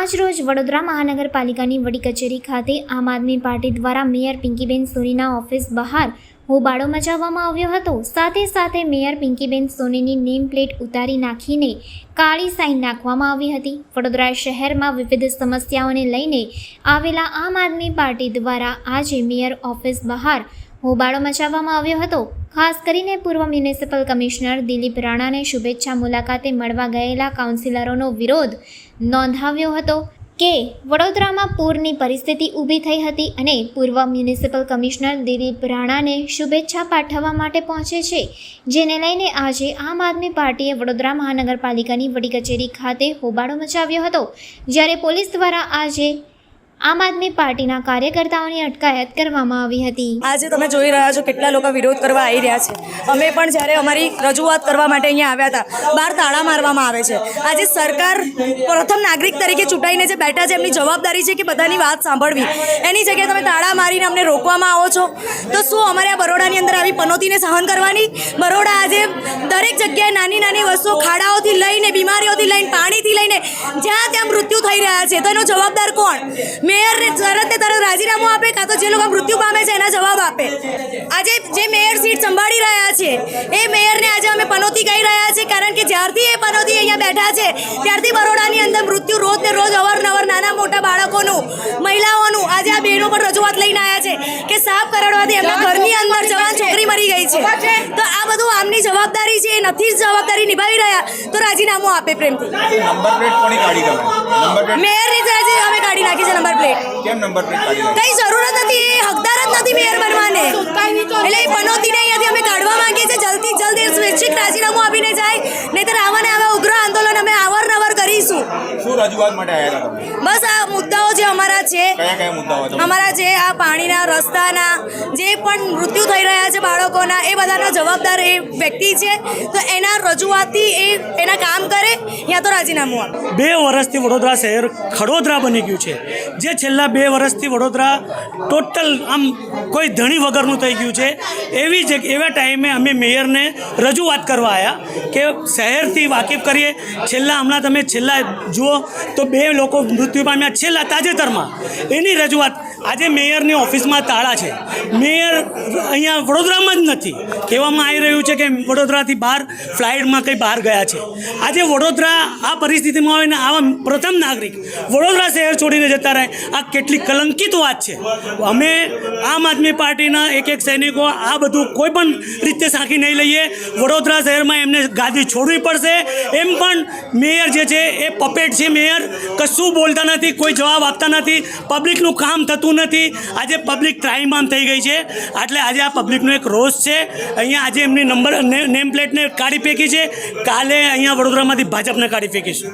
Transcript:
આજ રોજ વડોદરા મહાનગરપાલિકાની વડી કચેરી ખાતે આમ આદમી પાર્ટી દ્વારા મેયર પિંકીબેન સોનીના ઓફિસ બહાર હોબાળો મચાવવામાં આવ્યો હતો. સાથે સાથે મેયર પિંકીબેન સોનીની નેમ પ્લેટ ઉતારી નાખીને કાળી સાઇન નાખવામાં આવી હતી. વડોદરા શહેરમાં વિવિધ સમસ્યાઓને લઈને આવેલા આમ આદમી પાર્ટી દ્વારા આજે મેયર ઓફિસ બહાર હોબાળો મચાવવામાં આવ્યો હતો. ખાસ કરીને પૂર્વ મ્યુનિસિપલ કમિશનર દિલીપ રાણાને શુભેચ્છા મુલાકાતે મળવા ગયેલા કાઉન્સિલરોનો વિરોધ નોંધાવ્યો હતો કે વડોદરામાં પૂરની પરિસ્થિતિ ઊભી થઈ હતી અને પૂર્વ મ્યુનિસિપલ કમિશનર દિલીપ રાણાને શુભેચ્છા પાઠવવા માટે પહોંચે છે, જેને લઈને આજે આમ આદમી પાર્ટીએ વડોદરા મહાનગરપાલિકાની વડી કચેરી ખાતે હોબાળો મચાવ્યો હતો. જ્યારે પોલીસ દ્વારા આજે આમ આદમી પાર્ટીના કાર્યકર્તાઓની અટકાયત કરવામાં આવી હતી. આજે તમે જોઈ રહ્યા છો કેટલા લોકો વિરોધ કરવા આવી રહ્યા છે. અમે પણ જ્યારે અમારી રજૂઆત કરવા માટે અહીંયા આવ્યા હતા બહાર તાળા મારવામાં આવે છે. આજે સરકાર પ્રથમ નાગરિક તરીકે ચૂંટાઈને જે બેઠા છે, એમની જવાબદારી છે કે બધાની વાત સાંભળવી. એની જગ્યાએ તમે તાળા મારીને અમને રોકવામાં આવો છો. તો શું અમારે આ બરોડાની અંદર આવી પનોતીને સહન કરવાની? બરોડા આજે દરેક જગ્યાએ નાની નાની વસ્તુઓ ખાડાઓથી લઈને, બીમારીઓથી લઈને, પાણીથી લઈને જ્યાં ત્યાં મૃત્યુ થઈ રહ્યા છે, તો એનો જવાબદાર કોણ? મેયરને તરત ને તરત રાજીનામું આપે કાં તો જે લોકો મૃત્યુ પામે છે એના જવાબ આપે. આજે જે મેયર સીટ સંભાળી રહ્યા છે એ મેયરને આજે અમે પનોતી કહી રહ્યા છે કારણ કે જ્યારથી એ પનોતી અહીંયા બેઠા છે ત્યારથી બરોડાની અંદર મૃત્યુ રોજ ને રોજ અવારનવાર નાના મોટા બાળકોનું મહિલાઓનું આજે આ બહેનો પર રજૂઆત લઈને આવ્યા છે કે સાફ કરડવાથી એમના ઘરની અંદર જવાન છોકરી મરી ગઈ છે. તો આ બધું આમની જવાબદારી છે એ નથી જ જવાબદારી નિભાવી રહ્યા તો રાજીનામું આપે પ્રેમથી. મેયરની કાઢી નાખી છે નંબર પ્લેટ? કેમ નંબર પ્લેટ કાઢી કઈ જરૂરત નથી એ હકદાર જ નથી મેયર બનવાને. એટલે એ નહીં અહીંયાથી અમે કાઢવા માંગીએ છીએ. જલ્દી જલ્દી સ્વૈચ્છિક રાજીનામું આપીને જાય. શું રજૂઆત માટે આવ્યા હતા તમે? બસ આ મુદ્દાઓ જે અમારા છે કયા કયા મુદ્દાઓ હતા? અમારા જે આ પાણીના રસ્તાના જે પણ મૃત્યુ થઈ રહ્યા છે બાળકોના એ બધાનો જવાબદાર એ વ્યક્તિ છે. તો એના રજૂઆતથી એ એના કામ કરે યા તો રાજીનામું આપે. બે વર્ષથી વડોદરા શહેર ખડોદરા બની ગયું છે. જે છેલ્લા બે વર્ષથી વડોદરા ટોટલ આમ કોઈ ધણી વગરનું થઈ ગયું છે. એવી જ એવા ટાઈમે અમે મેયરને રજૂઆત કરવા આવ્યા કે શહેરથી વાકેફ કરીએ. છેલ્લા હમણાં તમે છેલ્લા તો બે લોકો મૃત્યુ પામ્યા છેલ્લા તાજેતરમાં. એની રજૂઆત આજે મેયરની ઓફિસમાં તાળા છે. મેયર અહીંયા વડોદરામાં જ નથી. કહેવામાં આવી રહ્યું છે કે વડોદરાથી બહાર, ફ્લાઇટમાં કંઈ બહાર ગયા છે. આજે વડોદરા આ પરિસ્થિતિમાં હોય ને આવા પ્રથમ નાગરિક વડોદરા શહેર છોડીને જતા રહે, આ કેટલી કલંકિત વાત છે. અમે આમ આદમી પાર્ટીના એક એક સૈનિકો આ બધું કોઈ પણ રીતે સાંકી નહીં લઈએ. વડોદરા શહેરમાં એમને ગાદી છોડવી પડશે. એમ પણ મેયર જે છે એ પપેટ છે, મેયર? કશું બોલતા નથી, કોઈ જવાબ આપતા નથી. પબ્લિકનું કામ થતું નથી. આજે પબ્લિક ત્રાહીમામ થઈ ગઈ છે. એટલે આજે આ પબ્લિકનો એક રોષ છે. અહીંયા આજે એમની નંબર નેમ પ્લેટને કાઢી ફેંકી છે. કાલે અહીંયા વડોદરામાંથી ભાજપને કાઢી ફેંકીશું